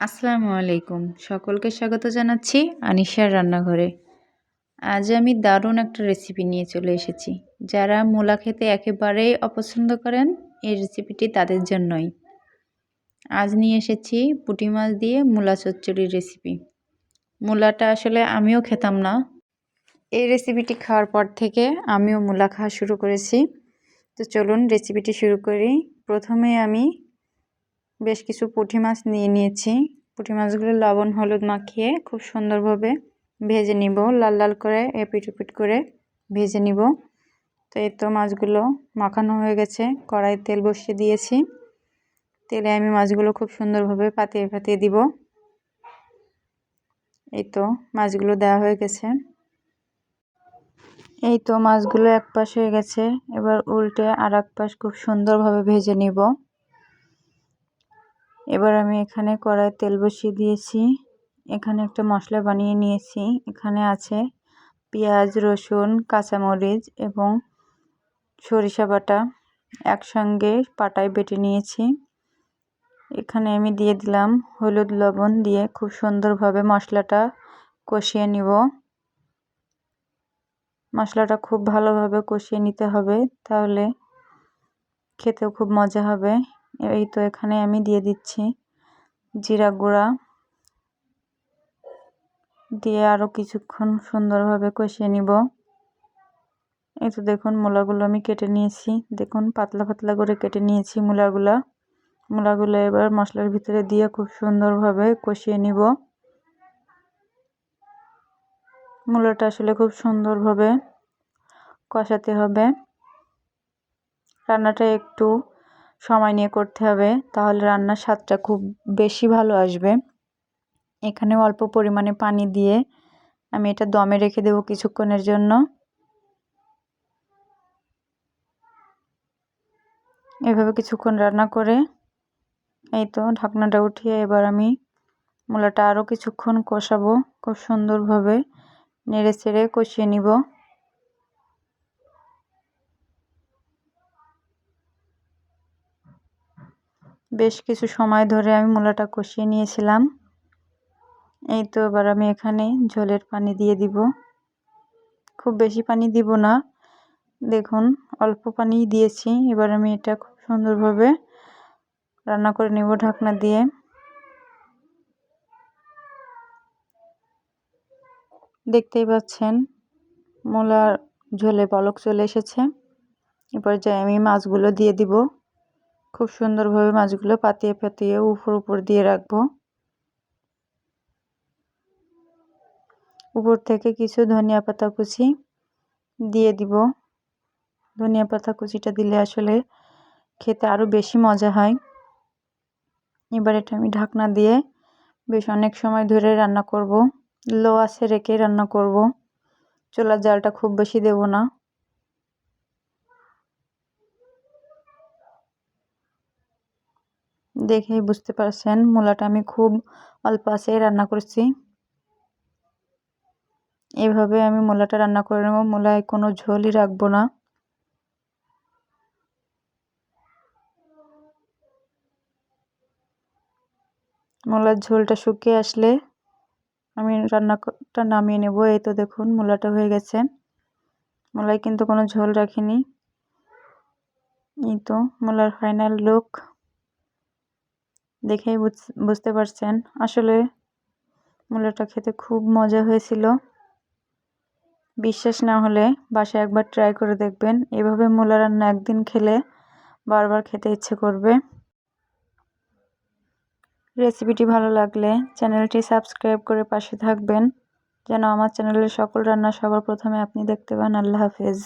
আসসালামু আলাইকুম। সকলকে স্বাগত জানাচ্ছি আনিশার রান্নাঘরে। আজ আমি দারুণ একটা রেসিপি নিয়ে চলে এসেছি। যারা মূলা খেতে একেবারেই অপছন্দ করেন, এই রেসিপিটি তাদের জন্যই। আজ নিয়ে এসেছি পুঁটি মাছ দিয়ে মূলা চচ্চড়ির রেসিপি মূলাটা আসলে আমিও খেতাম না। এই রেসিপিটি খাওয়ার পর থেকে আমিও মূলা খাওয়া শুরু করেছি। তো চলুন রেসিপিটি শুরু করি। প্রথমে আমি বেশ কিছু পুঁটি মাছ নিয়ে নিয়েছি। পুঁটি মাছগুলো লবণ, হলুদ মাখিয়ে খুব সুন্দরভাবে ভেজে নিব। লাল লাল করে, এপিট উপিট করে ভেজে নিব। তো এই তো মাছগুলো মাখানো হয়ে গেছে। কড়াই তেল বসিয়ে দিয়েছি। তেলে আমি মাছগুলো খুব সুন্দরভাবে পাতিয়ে পাতিয়ে দিব। এই তো মাছগুলো দেওয়া হয়ে গেছে। এই তো মাছগুলো এক পাশ হয়ে গেছে। এবার উল্টে আর এক পাশ খুব সুন্দরভাবে ভেজে নিব। এবার আমি এখানে কড়াই তেল বসিয়ে দিয়েছি। এখানে একটা মশলা বানিয়ে নিয়েছি। এখানে আছে পেঁয়াজ, রসুন, কাঁচামরিচ এবং সরিষা বাটা একসঙ্গে পাটায় বেটে নিয়েছি। এখানে আমি দিয়ে দিলাম হলুদ লবণ দিয়ে খুব সুন্দরভাবে মশলাটা কষিয়ে নিব। মশলাটা খুব ভালোভাবে কষিয়ে নিতে হবে, তাহলে খেতেও খুব মজা হবে। এই তো এখানে আমি দিয়ে দিচ্ছি জিরা গুঁড়া। দিয়ে আরও কিছুক্ষণ সুন্দরভাবে কষিয়ে নিব। এই তো দেখুন মূলাগুলো আমি কেটে নিয়েছি। দেখুন পাতলা পাতলা করে কেটে নিয়েছি মূলাগুলো। মূলাগুলো এবার মশলার ভিতরে দিয়ে খুব সুন্দরভাবে কষিয়ে নিব। মূলাটা আসলে খুব সুন্দরভাবে কষাতে হবে। রান্নাটা একটু সময় নিয়ে করতে হবে, তাহলে রান্নার স্বাদটা খুব বেশি ভালো আসবে। এখানে অল্প পরিমাণে পানি দিয়ে আমি এটা দমে রেখে দেবো কিছুক্ষণের জন্য। এভাবে কিছুক্ষণ রান্না করে এই তো ঢাকনাটা উঠিয়ে এবার আমি মূলাটা আরও কিছুক্ষণ কষাবো, খুব সুন্দরভাবে নেড়ে চেড়ে কষিয়ে নিব। বেশ কিছু সময় ধরে আমি মূলাটা কষিয়ে নিয়েছিলাম। এই তো এবার আমি এখানে ঝোলের পানি দিয়ে দিব। খুব বেশি পানি দিব না। দেখুন, অল্প পানি দিয়েছি। এবার আমি এটা খুব সুন্দরভাবে রান্না করে নেব ঢাকনা দিয়ে। দেখতেই পাচ্ছেন, মূলার ঝোলে পলক চলে এসেছে। এবার যাই আমি মাছগুলো দিয়ে দিব। খুব সুন্দরভাবে মাছগুলো পাতিয়ে পাতিয়ে উপর উপর দিয়ে রাখব। উপর থেকে কিছু ধনিয়া পাতা কুচি দিয়ে দিব। ধনিয়া পাতা কুচিটা দিলে আসলে খেতে আরও বেশি মজা হয়। এবার এটা আমি ঢাকনা দিয়ে বেশ অনেক সময় ধরে রান্না করব। লো আছে রেখে রান্না করব। চুলার জালটা খুব বেশি দেব না। দেখেই বুঝতে পারছেন, মূলাটা আমি খুব অল্প আছে রান্না করছি। এভাবে আমি মূলাটা রান্না করে নেব। মূলায় কোনো ঝোলই রাখব না। মূলার ঝোলটা শুকিয়ে আসলে আমি রান্নাটা নামিয়ে নেব। এই তো দেখুন, মূলাটা হয়ে গেছে। মূলায় কিন্তু কোনো ঝোল রাখিনি। এই তো, মূলার ফাইনাল লুক দেখেই বুঝতে পারছেন। আসলে মূলাটা খেতে খুব মজা হয়েছিল। বিশ্বাস না হলে বাসায় একবার ট্রাই করে দেখবেন। এভাবে মূলা রান্না একদিন খেলে বারবার খেতে ইচ্ছে করবে। রেসিপিটি ভালো লাগলে চ্যানেলটি সাবস্ক্রাইব করে পাশে থাকবেন। যেন আমার চ্যানেলের সকল রান্না সবার প্রথমে আপনি দেখতে পান। আল্লাহ হাফেজ।